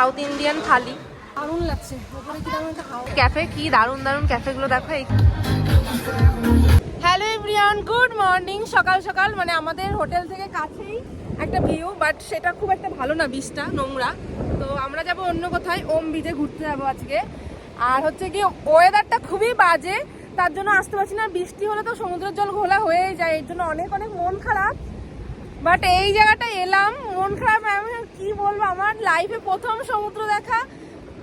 South Indian থালি। দারুণ লাগছে। ওপরে কি দারুণ একটা হাওয়া? ক্যাফে কি দারুণ দারুণ ক্যাফেগুলো দেখো হ্যালো এভরিওয়ান গুড মর্নিং সকাল সকাল। মানে আমাদের হোটেল থেকে কাছেই একটা ভিউ বাট সেটা খুব একটা ভালো না বিচটা নোংরা। তো আমরা যাব অন্য কোথায় ওম বিচে ঘুরতে যাব আজকে। আর হচ্ছে কি ওয়েদারটা খুবই বাজে তার জন্য আসতে পারছি না। বৃষ্টি হলে তো সমুদ্রের জল ঘোলা হয়েই যায় এর জন্য অনেক অনেক মন খারাপ। বাট এই জায়গাটা এলাম, মন খারাপ, আমি কি বলব? আমার লাইফে প্রথম সমুদ্র দেখা,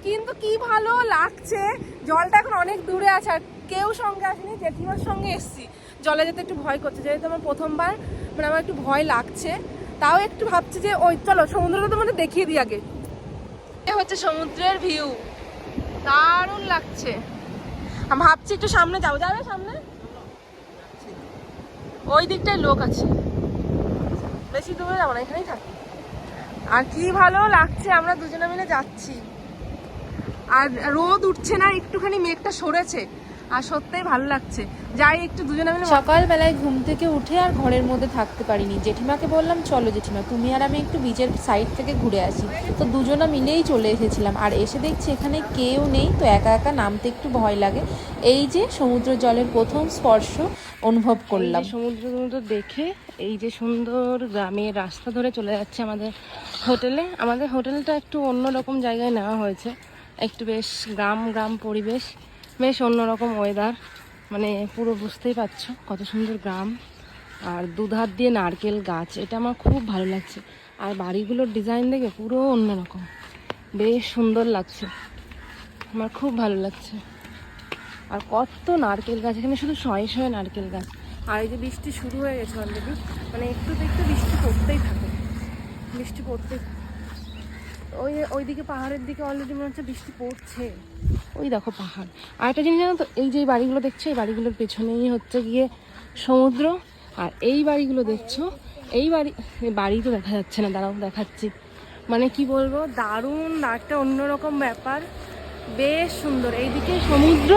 কিন্তু কি ভালো লাগছে? জলটা এখন অনেক দূরে আছে, আর কেউ সঙ্গে আসেনি, জেঠিমার সঙ্গে এসছি। জলে যেতে একটু ভয় করছে, যেহেতু আমার প্রথমবার মানে আমার একটু ভয় লাগছে। তাও একটু ভাবছি যে, ওই চলো, সমুদ্রটা তোমাদের দেখিয়ে দিই আগে। এ হচ্ছে সমুদ্রের ভিউ দারুণ লাগছে। আমি ভাবছি একটু সামনে যাব। যাবে সামনে? ওই দিকটায় লোক আছে। বেশি দূরে যাব না এখানেই থাকি। আর কি ভালো লাগছে, আমরা দুজনে মিলে যাচ্ছি। আর রোদ উঠছে না, একটুখানি মেঘটা সরেছে। আর সত্যিই ভালো লাগছে। যাই, একটু দুজনে মিলে সকালবেলায় ঘুম থেকে উঠে আর ঘরের মধ্যে থাকতে পারিনি। জেঠিমাকে বললাম, চলো জেঠিমা, তুমি আর আমি একটু বিচের সাইড থেকে ঘুরে আসি। তো দুজনা মিলেই চলে এসেছিলাম। আর এসে দেখছি এখানে কেউ নেই, তো একা একা নামতে একটু ভয় লাগে। এই যে সমুদ্র জলের প্রথম স্পর্শ অনুভব করলাম। সমুদ্র সমুদ্র দেখে এই যে সুন্দর গ্রামের রাস্তা ধরে চলে যাচ্ছে আমাদের হোটেলে। আমাদের হোটেলটা একটু অন্যরকম জায়গায় নেওয়া হয়েছে। একটু বেশ গ্রাম গ্রাম পরিবেশ বেশ অন্যরকম ওয়েদার মানে পুরো বুঝতেই পারছ কত সুন্দর গ্রাম। আর দুধার দিয়ে নারকেল গাছ এটা আমার খুব ভালো লাগছে। আর বাড়িগুলোর ডিজাইন দেখে পুরো অন্যরকম। বেশ সুন্দর লাগছে। আমার খুব ভালো লাগছে। আর কত নারকেল গাছ, এখানে শুধু শয়ে শয়ে নারকেল গাছ। আর এই যে বৃষ্টি শুরু হয়ে গেছে অলরেডি মানে একটু তো একটু বৃষ্টি পড়তেই থাকে। বৃষ্টি পড়তেই। ওই, ওইদিকে পাহাড়ের দিকে অলরেডি মনে হচ্ছে বৃষ্টি পড়ছে। ওই দেখো পাহাড়। আর একটা জিনিস জানো তো, এই যে বাড়িগুলো দেখছ, এই বাড়িগুলোর পেছনেই হচ্ছে গিয়ে সমুদ্র। আর এই বাড়িগুলো দেখছ, এই বাড়ি বাড়ি তো দেখা যাচ্ছে না, দাঁড়াও দেখাচ্ছি। মানে কি বলব, দারুণ একটা অন্যরকম ব্যাপার। বেশ সুন্দর, এইদিকে সমুদ্র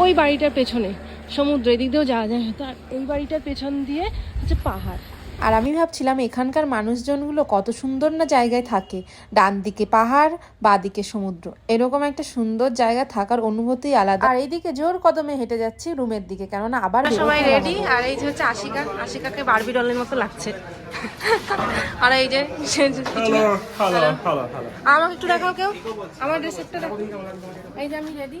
ওই বাড়িটার পেছনে। সমুদ্র এদিক দিয়েও যাওয়া যায়। হয়তো আর ওই বাড়িটার পেছন দিয়ে হচ্ছে পাহাড়। আর আমি ভাবছিলাম এখানকার মানুষজনগুলো কত সুন্দর না জায়গায় থাকে। ডান দিকে পাহাড় বা দিকে সমুদ্র। এরকম একটা সুন্দর জায়গা থাকার অনুভূতি আলাদা। আর এইদিকে জোর কদমে হেঁটে যাচ্ছি রুমের দিকে কেননা আবার সবাই রেডি আর এই যে হচ্ছে আশিকা আশিকাকে বারবি ডলের মতো লাগছে। আর এই যে. আমাকে একটু দেখাও কেউ? আমার ড্রেস একটা দেখো এই যে আমি রেডি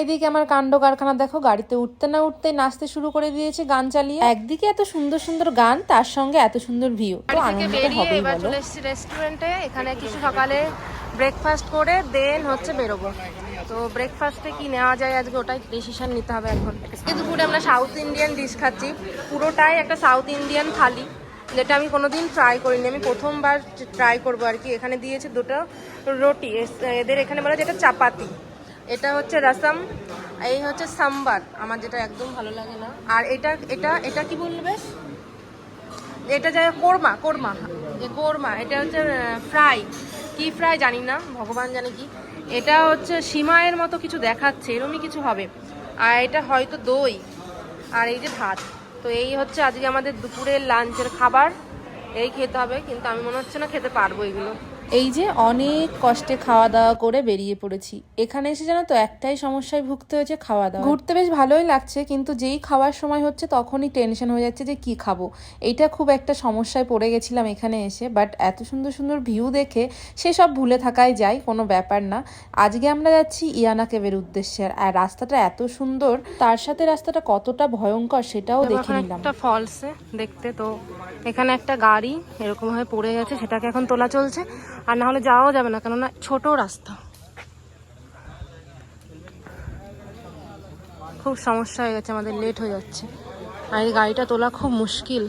এদিকে আমার কাণ্ড কারখানা দেখো গাড়িতে উঠতে না উঠতে নাচতে শুরু করে দিয়েছে গান চালিয়ে। একদিকে এত সুন্দর সুন্দর গান তার সঙ্গে এত সুন্দর ভিউ। তো আনন্দ হবেই বলো। রেস্টুরেন্টে এখানে কিছু সকালে ব্রেকফাস্ট করে দেন হচ্ছে বেরোবো। তো ব্রেকফাস্টে কি নেওয়া যায় আজকে ওটাই ডিসিশন নিতে হবে এখন। আজকে দুপুরে আমরা সাউথ ইন্ডিয়ান ডিশ খাচ্ছি। পুরোটাই একটা সাউথ ইন্ডিয়ান থালি যেটা আমি কোনোদিন ট্রাই করিনি। আমি প্রথমবার ট্রাই করব আর কি। এখানে দিয়েছে দুটো রুটি। এদের এখানে বলে যেটা চাপাতি। এটা হচ্ছে রসম, এই হচ্ছে সাম্বার। আমার যেটা একদম ভালো লাগে না। আর এটা এটা এটা কি বলবে? এটা যায় কোরমা কোরমা কোরমা, এটা হচ্ছে ফ্রাই। কি ফ্রাই জানি না, ভগবান জানে কি। এটা হচ্ছে সীমায়ের মতো কিছু দেখাচ্ছে, এরমই কিছু হবে। আর এটা হয়তো দই। আর এই যে ভাত। তো এই হচ্ছে আজকে আমাদের দুপুরের লাঞ্চের খাবার। এই খেতে হবে, কিন্তু আমি মনে হচ্ছে না খেতে পারব এগুলো। এই যে অনেক কষ্টে খাওয়া দাওয়া করে বেরিয়ে পড়েছি। এখানে এসে জানো তো একটাই সমস্যায় ভুগতে হয়েছে খাওয়া দাওয়া ঘুরতে বেশ ভালোই লাগছে কিন্তু যেই খাওয়ার সময় হচ্ছে তখনই টেনশন হয়ে যাচ্ছে যে কি খাব। এইটা খুব একটা সমস্যায় পড়ে গেছিলাম এখানে এসে বাট এত সুন্দর সুন্দর ভিউ দেখে সেসব ভুলে থাকাই যায় কোনো ব্যাপার না। আজকে আমরা যাচ্ছি ইয়ানা কেবের উদ্দেশ্যে আর রাস্তাটা এত সুন্দর তার সাথে রাস্তাটা কতটা ভয়ঙ্কর সেটাও দেখে নিলাম। একটা ফলসে দেখতে তো এখানে একটা গাড়ি এরকম ভাবে পড়ে গেছে সেটাকে এখন তোলা চলছে। আর না হলে যাওয়াও যাবে না কেননা ছোট রাস্তা। খুব সমস্যা হয়ে গেছে আমাদের লেট হয়ে যাচ্ছে। আর এই গাড়িটা তোলা খুব মুশকিল।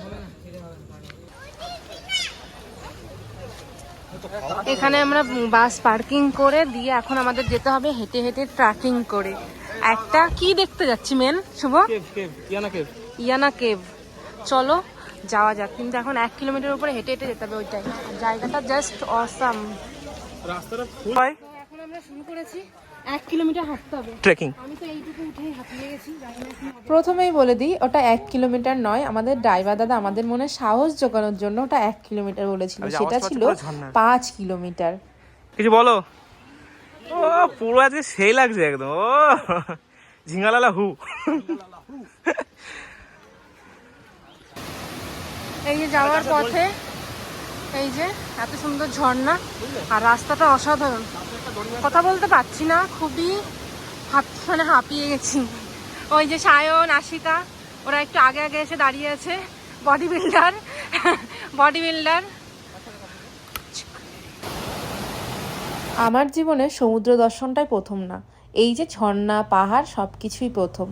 এখানে আমরা বাস পার্কিং করে দিয়ে এখন আমাদের যেতে হবে হেঁটে হেঁটে ট্রাকিং করে। একটা কি দেখতে যাচ্ছি মেন শুভ? কেভ। ইয়ানা কেভ। চলো যাওয়া যাক। কিন্তু এখন এক কিলোমিটার উপরে হেঁটে হেঁটে যেতে হবে ওইটাই। জায়গাটা জাস্ট অসাম রাস্তাটা ফুল এখন আমরা শুরু করেছি এক কিলোমিটার হাঁটতে হবে। ট্রেকিং আমি তো এইটুকু উঠেই হাঁপিয়ে গেছি জানি না কি হবে। প্রথমেই বলে দিই ওটা এক কিলোমিটার নয়। আমাদের ড্রাইভার দাদা আমাদের মনে সাহস জোগানোর জন্য ওটা এক কিলোমিটার বলেছিল। সেটা ছিল পাঁচ কিলোমিটার। কিছু বলো? ও পুরো আজকে সেই লাগছে একদম। ও ঝিঙ্গালালা হু। এই যে যাওয়ার পথে এই যে এত সুন্দর ঝর্ণা আর রাস্তাটা অসাধারণ। কথা বলতে পারছি না খুবই হাঁপ মানে হাঁপিয়ে গেছি। ওই যে সায়ন আশিকা ওরা একটু আগে আগে এসে দাঁড়িয়ে আছে। বডি বিল্ডার বডি বিল্ডার আমার জীবনে সমুদ্র দর্শনটাই প্রথম না। এই যে ঝর্ণা পাহাড় সব কিছুই প্রথম।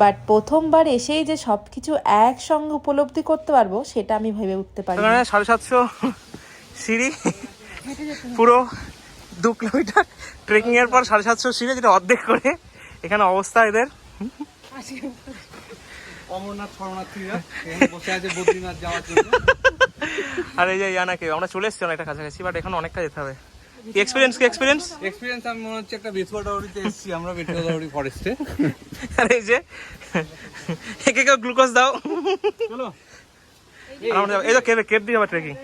বাট প্রথমবার এসেই যে সব কিছু একসঙ্গে উপলব্ধি করতে পারব সেটা আমি ভেবে উঠতে পারি এখানে সাড়ে সাতশো সিঁড়ি পুরো দু কিলোমিটার ট্রেকিং এর পর সাড়ে সাতশো সিঁড়ি যেটা অর্ধেক করে এখানে অবস্থা এদের। অমরনাথ শরণার্থীরা বসে আছে বদ্রীনাথ যাওয়ার জন্য। আর এই যে ইয়ানাকে আমরা চলে এসেছি অনেকটা কাছাকাছি বাট এখন অনেকটা যেতে হবে। এক্সপিরিয়েন্স কি এক্সপিরিয়েন্স এক্সপিরিয়েন্স আমি মনে হচ্ছে একটা বেথুয়াডাউরিতে এসেছি আমরা বেথুয়াডাউরি ফরেস্টে আর এই যে একে কেউ গ্লুকোজ দাও। চলো। এই তো কেবে কেপ দিয়ে যাবে ট্রেকিং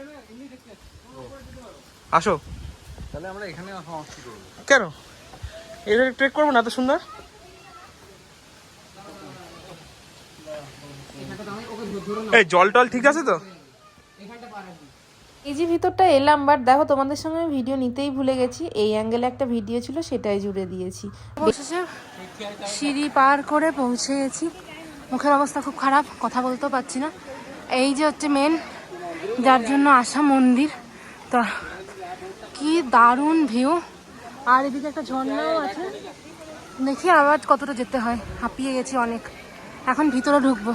আসো। তাহলে আমরা এখানে সমাপ্তি করব। কেন? এটা ট্রেক করব না এত সুন্দর? এই জল টল ঠিক আছে তো? এই যে ভিতরটা এলাম বাট দেখো তোমাদের সঙ্গে আমি ভিডিও নিতেই ভুলে গেছি। এই অ্যাঙ্গেলে একটা ভিডিও ছিল, সেটাই জুড়ে দিয়েছি। সিঁড়ি পার করে পৌঁছে গেছি মুখের অবস্থা খুব খারাপ, কথা বলতেও পারছি না। এই যে হচ্ছে মেন যার জন্য আসা মন্দির। তো কি দারুণ ভিউ আর এদিকে একটা ঝর্ণাও আছে। দেখি আবার কতটা যেতে হয়। হাঁপিয়ে গেছি অনেক। এখন ভিতরে ঢুকবো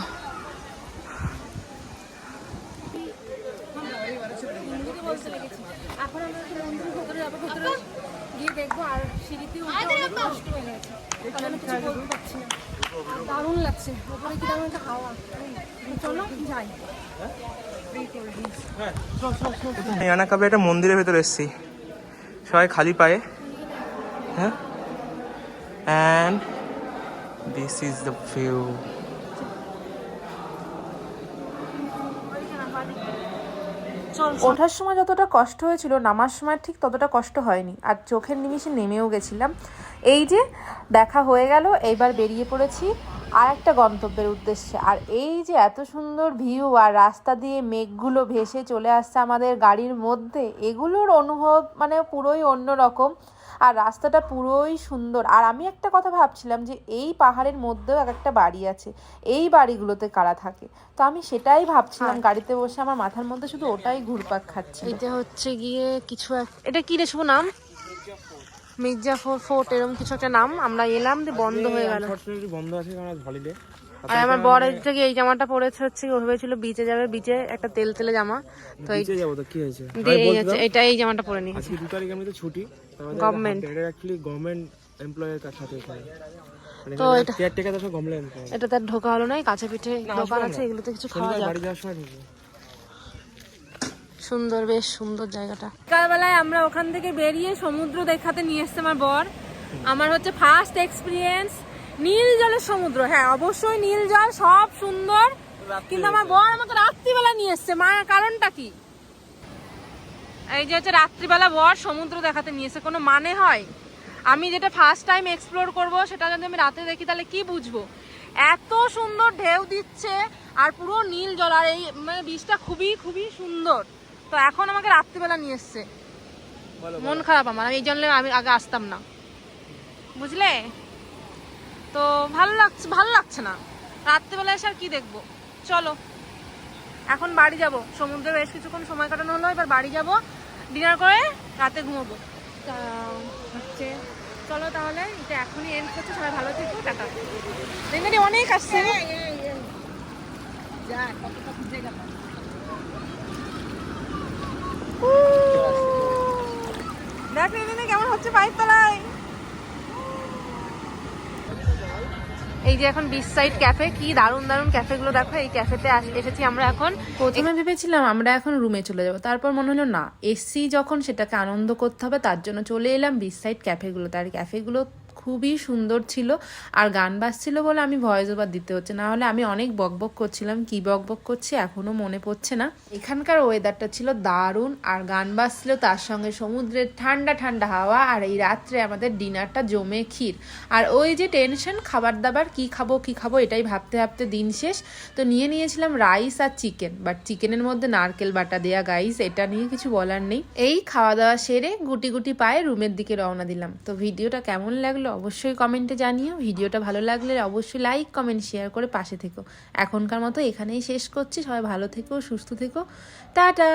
এখন আমরা মন্দিরের ভেতরে যাব ভেতরে গিয়ে দেখব আর সিঁড়িতে উঠে অনেক কষ্ট হয়ে গেছে তাহলে আমি কিছু বলতে পারছি না দারুণ লাগছে। ওপরে কি দারুণ একটা হাওয়া? চলো যাই। কাবে একটা মন্দিরের ভেতরে এসেছি। সবাই খালি পায়ে। হ্যাঁ? And this is the view চল। ওঠার সময় যতটা কষ্ট হয়েছিল নামার সময় ঠিক ততটা কষ্ট হয়নি। আর চোখের নিমিষে নেমেও গেছিলাম। এই যে দেখা হয়ে গেল এইবার বেরিয়ে পড়েছি আর একটা গন্তব্যের উদ্দেশ্যে। আর এই যে এত সুন্দর ভিউ আর রাস্তা দিয়ে মেঘগুলো ভেসে চলে আসছে আমাদের গাড়ির মধ্যে এগুলোর অনুভব মানে পুরোই অন্যরকম। আর রাস্তাটা পুরোই সুন্দর। আর আমি একটা কথা ভাবছিলাম যে এই পাহাড়ের মধ্যেও এক একটা বাড়ি আছে এই বাড়িগুলোতে কারা থাকে? তো আমি সেটাই ভাবছিলাম গাড়িতে বসে আমার মাথার মধ্যে শুধু ওটাই ঘুরপাক খাচ্ছে এটা হচ্ছে গিয়ে কিছু এক এটা কি রে শুভ নাম? মির্জাফর ফোর্ট এরকম কিছু একটা নাম। আমরা এলাম দিয়ে বন্ধ হয়ে গেল। বন্ধ আছে কারণ হলিডে আর আমার থেকে এই জামাটা পরেছে হচ্ছে ও ভেবেছিল বিচে যাবে। বিচে একটা তেল তেলে জামা। তো এই যাব তো কি হয়েছে? এটা এই জামাটা পরে নিয়েছে। আজকে দু তারিখ আমি তো ছুটি। Government. এটা অ্যাকচুয়ালি গভর্নমেন্ট এমপ্লয়ের কাছে সাথে মানে তো এটা গভর্নমেন্ট এটা তার ঢোকা হলো না কাছে পিঠে দোকান আছে এগুলোতে কিছু খাওয়া যাক। বাড়ি যাওয়ার সময় সুন্দর বেশ সুন্দর জায়গাটা। সকালবেলায় আমরা ওখান থেকে বেরিয়ে সমুদ্র দেখাতে নিয়ে এসছে আমার বর। আমার হচ্ছে ফার্স্ট এক্সপিরিয়েন্স নীল জলের সমুদ্র। হ্যাঁ অবশ্যই নীল জল সব সুন্দর। কিন্তু আমার বর আমাকে রাত্রিবেলা নিয়ে এসছে। মায়ের কারণটা কি? এই যে হচ্ছে রাত্রিবেলা বর সমুদ্র দেখাতে নিয়ে এসে কোনো মানে হয়? আমি যেটা ফার্স্ট টাইম এক্সপ্লোর করব সেটা যদি আমি রাতে দেখি তাহলে কি বুঝব? এত সুন্দর ঢেউ দিচ্ছে আর পুরো নীল জল আর এই মানে বীজটা খুবই খুবই সুন্দর। তো এখন আমাকে রাত্রিবেলা নিয়ে এসছে। মন খারাপ আমার আমি এই জন্য আমি আগে আসতাম না। বুঝলে? তো ভালো লাগছে ভালো লাগছে না। রাত্রিবেলা এসে আর কি দেখব? চলো। এখন বাড়ি যাব। সমুদ্রে বেশ কিছুক্ষণ সময় কাটানো হলো এবার বাড়ি যাব। ডিনার করে রাতে ঘুমাবো। হচ্ছে চলো তাহলে এটা এখনই এন্ড করছে। সবাই ভালো থেকো টাটা। দেখবেন অনেক আসছে এই যে এখন সাইড ক্যাফে কি দারুণ দারুণ ক্যাফেগুলো দেখো, এই ক্যাফেতে আমরা এখন। ভেবেছিলাম আমরা এখন রুমে চলে যাব, তারপর মনে হলো না, এসছি যখন সেটাকে আনন্দ করতে হবে, তার জন্য চলে এলাম বিচ সাইড ক্যাফেগুলো তার ক্যাফেগুলো খুবই সুন্দর ছিল। আর গান বাজছিল বলে আমি ভয়েস ওভার দিতে হচ্ছে। না হলে আমি অনেক বকবক করছিলাম। কি বকবক করছি এখনও মনে পড়ছে না। এখানকার ওয়েদারটা ছিল দারুণ। আর গান বাজছিল তার সঙ্গে সমুদ্রের ঠান্ডা ঠান্ডা হাওয়া। আর এই রাত্রে আমাদের ডিনারটা জমে ক্ষীর। আর ওই যে টেনশন খাবার দাবার কি খাব কি খাব, এটাই ভাবতে ভাবতে দিন শেষ। তো নিয়ে নিয়েছিলাম রাইস আর চিকেন বাট চিকেনের মধ্যে নারকেল বাটা দেয়া গাইস এটা নিয়ে কিছু বলার নেই। এই খাওয়া দাওয়া সেরে গুটি গুটি পায়ে রুমের দিকে রওনা দিলাম। তো ভিডিওটা কেমন লাগল? অবশ্যই কমেন্টে জানিও। ভিডিওটা ভালো লাগলে অবশ্যই লাইক কমেন্ট শেয়ার করে পাশে থেকো। এখনকার মতো এখানেই শেষ করছি। সবাই ভালো থেকো, সুস্থ থেকো। টাটা!